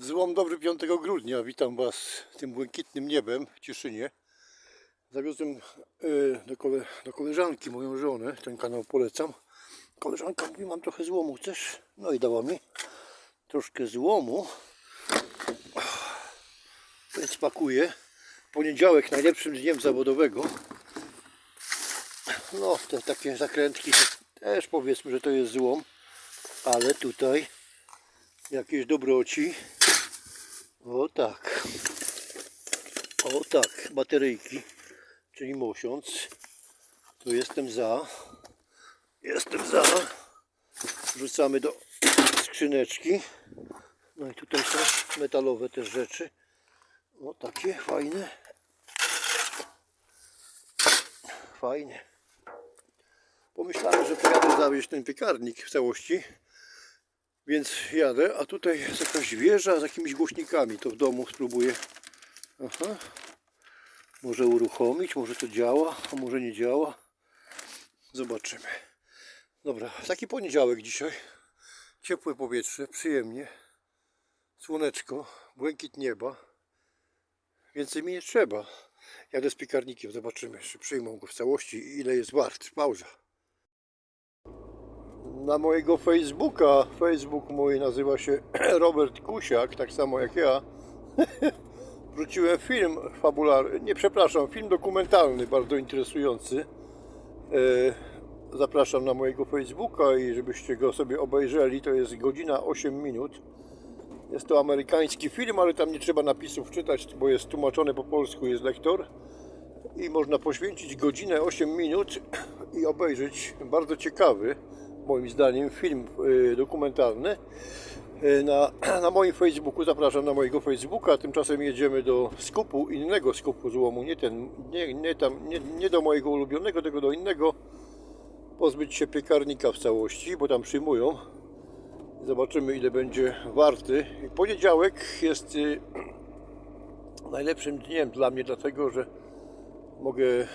Złom dobry 5 grudnia. Witam Was tym błękitnym niebem w Cieszynie. Zawiozłem y, do, kole, do koleżanki moją żonę. Ten kanał polecam. Koleżanka mówi, mam trochę złomu, chcesz? No i dała mi troszkę złomu. Więc pakuję. Poniedziałek najlepszym dniem zawodowego. No, te takie zakrętki też powiedzmy, że to jest złom. Ale tutaj jakieś dobroci. O tak. O tak, bateryjki, czyli mosiąc. Tu jestem za. Jestem za. Wrzucamy do skrzyneczki. No i tutaj są metalowe też rzeczy. O takie fajne. Fajnie. Pomyślałem, że pojadę zawieźć ten piekarnik w całości. Więc jadę, a tutaj jest jakaś wieża z jakimiś głośnikami. To w domu spróbuję. Aha. Może uruchomić, może to działa, a może nie działa. Zobaczymy. Dobra, taki poniedziałek dzisiaj. Ciepłe powietrze, przyjemnie. Słoneczko, błękit nieba. Więcej mi nie trzeba. Jadę z piekarnikiem, zobaczymy, czy przyjmą go w całości i ile jest wart. Pauza na mojego Facebooka. Facebook mój nazywa się Robert Kusiak, tak samo jak ja. Wrzuciłem film fabularny, nie przepraszam, film dokumentalny, bardzo interesujący. E, Zapraszam na mojego Facebooka i żebyście go sobie obejrzeli. To jest godzina 8 minut. Jest to amerykański film, ale tam nie trzeba napisów czytać, bo jest tłumaczony po polsku, jest lektor. I można poświęcić godzinę 8 minut i obejrzeć bardzo ciekawy, moim zdaniem, film y, dokumentalny. Y, Na, na moim Facebooku, zapraszam na mojego Facebooka. Tymczasem jedziemy do skupu, innego skupu złomu, nie ten, nie, nie, tam, nie, nie do mojego ulubionego, tylko do innego. Pozbyć się piekarnika w całości, bo tam przyjmują. Zobaczymy ile będzie warty. Poniedziałek jest y, najlepszym dniem dla mnie, dlatego że mogę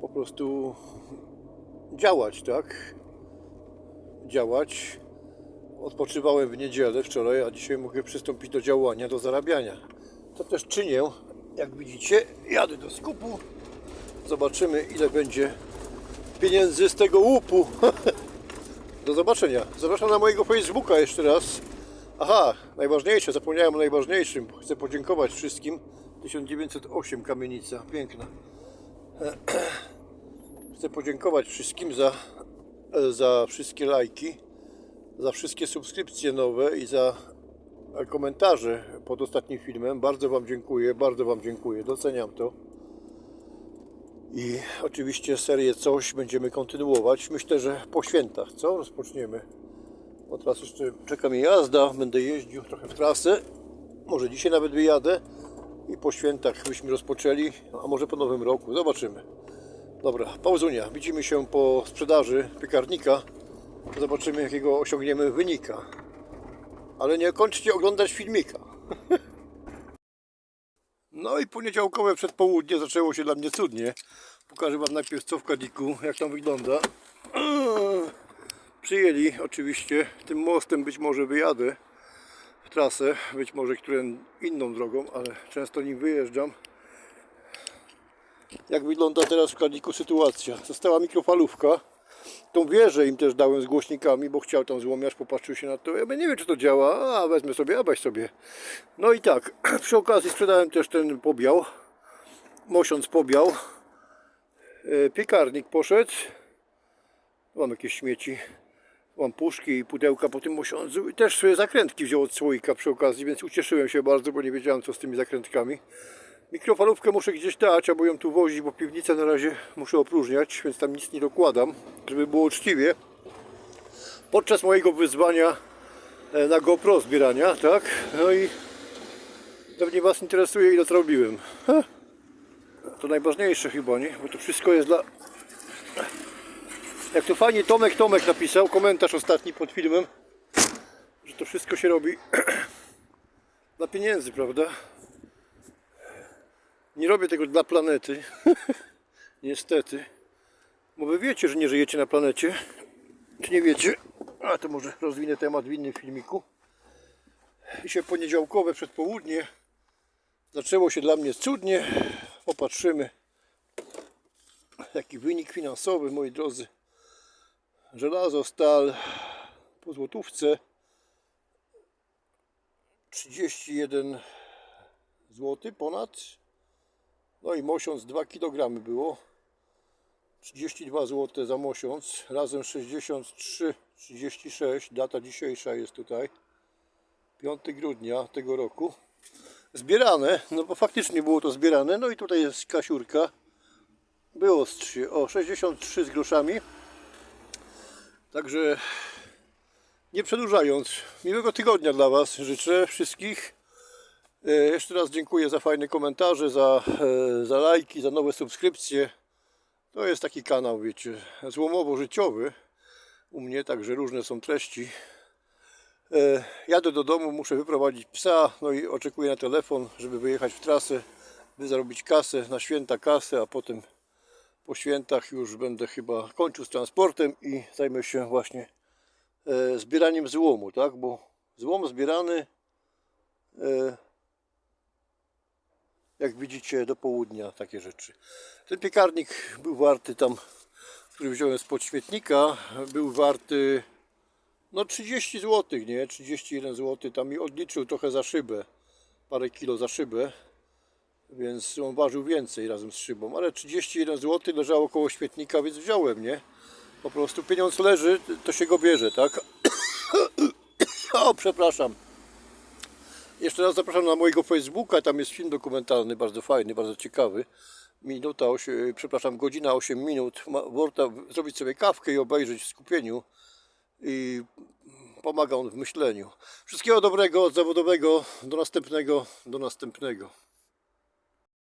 po prostu działać, tak? Działać. Odpoczywałem w niedzielę wczoraj, a dzisiaj mogę przystąpić do działania, do zarabiania. To też czynię. Jak widzicie, jadę do skupu. Zobaczymy, ile będzie pieniędzy z tego łupu. Do zobaczenia. Zapraszam na mojego Facebooka jeszcze raz. Aha, najważniejsze, zapomniałem o najważniejszym. Chcę podziękować wszystkim. 1908 kamienica, piękna. Chcę podziękować wszystkim za, za wszystkie lajki, za wszystkie subskrypcje nowe i za komentarze pod ostatnim filmem. Bardzo Wam dziękuję, bardzo Wam dziękuję, doceniam to. I oczywiście serię coś będziemy kontynuować. Myślę, że po świętach, co? Rozpoczniemy. Bo teraz jeszcze czeka mnie jazda, będę jeździł trochę w trasę. Może dzisiaj nawet wyjadę i po świętach byśmy rozpoczęli, a może po nowym roku. Zobaczymy. Dobra, pauzunia. Widzimy się po sprzedaży piekarnika. Zobaczymy jakiego osiągniemy wynika. Ale nie kończcie oglądać filmika. No i poniedziałkowe przedpołudnie zaczęło się dla mnie cudnie. Pokażę Wam najpierw co w kadiku, jak tam wygląda. Przyjęli oczywiście, tym mostem być może wyjadę w trasę, być może którym inną drogą, ale często nim wyjeżdżam. Jak wygląda teraz w Kadiku sytuacja? Została mikrofalówka. Tą wieżę im też dałem z głośnikami, bo chciał tam złomiarz, popatrzył się na to. Ja mówię, nie wiem czy to działa, a wezmę sobie, a weź sobie. No i tak, przy okazji sprzedałem też ten pobiał. Mosiąc pobiał. E, Piekarnik poszedł. Mam jakieś śmieci. Mam puszki i pudełka po tym mosiądzu. I też sobie zakrętki wziął od słoika przy okazji, więc ucieszyłem się bardzo, bo nie wiedziałem co z tymi zakrętkami. Mikrofalówkę muszę gdzieś dać, albo ją tu wozić, bo piwnicę na razie muszę opróżniać, więc tam nic nie dokładam, żeby było uczciwie. Podczas mojego wyzwania e, na GoPro zbierania, tak? No i pewnie Was interesuje ile zrobiłem. To najważniejsze chyba, nie? Bo to wszystko jest dla... Jak to fajnie Tomek Tomek napisał, komentarz ostatni pod filmem, że to wszystko się robi dla pieniędzy, prawda? Nie robię tego dla planety. Niestety. Bo wy wiecie, że nie żyjecie na planecie. Czy nie wiecie? A to może rozwinę temat w innym filmiku. Dzisiaj poniedziałkowe przedpołudnie. Zaczęło się dla mnie cudnie. Popatrzymy, jaki wynik finansowy, moi drodzy. Żelazo, stal po złotówce 31 zł ponad. No i mosiąc 2 kg było. 32 zł za mosiąc, razem 63, 36, data dzisiejsza jest tutaj, 5 grudnia tego roku. Zbierane, no bo faktycznie było to zbierane, no i tutaj jest kasiurka, było z 3, o 63 z groszami. Także nie przedłużając, miłego tygodnia dla Was życzę wszystkich. E, Jeszcze raz dziękuję za fajne komentarze, za, e, za lajki, za nowe subskrypcje. To jest taki kanał, wiecie, złomowo-życiowy u mnie, także różne są treści. E, jadę do domu, muszę wyprowadzić psa, no i oczekuję na telefon, żeby wyjechać w trasę, by zarobić kasę, na święta kasę, a potem po świętach już będę chyba kończył z transportem i zajmę się właśnie zbieraniem złomu, tak, bo złom zbierany jak widzicie do południa takie rzeczy. Ten piekarnik był warty tam, który wziąłem spod śmietnika, był warty no 30 zł, nie? 31 zł. Tam mi odliczył trochę za szybę, parę kilo za szybę, więc on ważył więcej razem z szybą, ale 31 zł leżało koło śmietnika, więc wziąłem, nie? Po prostu pieniądz leży, to się go bierze, tak? o, przepraszam. Jeszcze raz zapraszam na mojego Facebooka, tam jest film dokumentalny, bardzo fajny, bardzo ciekawy. Minuta, 8, przepraszam, godzina 8 minut. Warto zrobić sobie kawkę i obejrzeć w skupieniu. I pomaga on w myśleniu. Wszystkiego dobrego, zawodowego, do następnego, do następnego.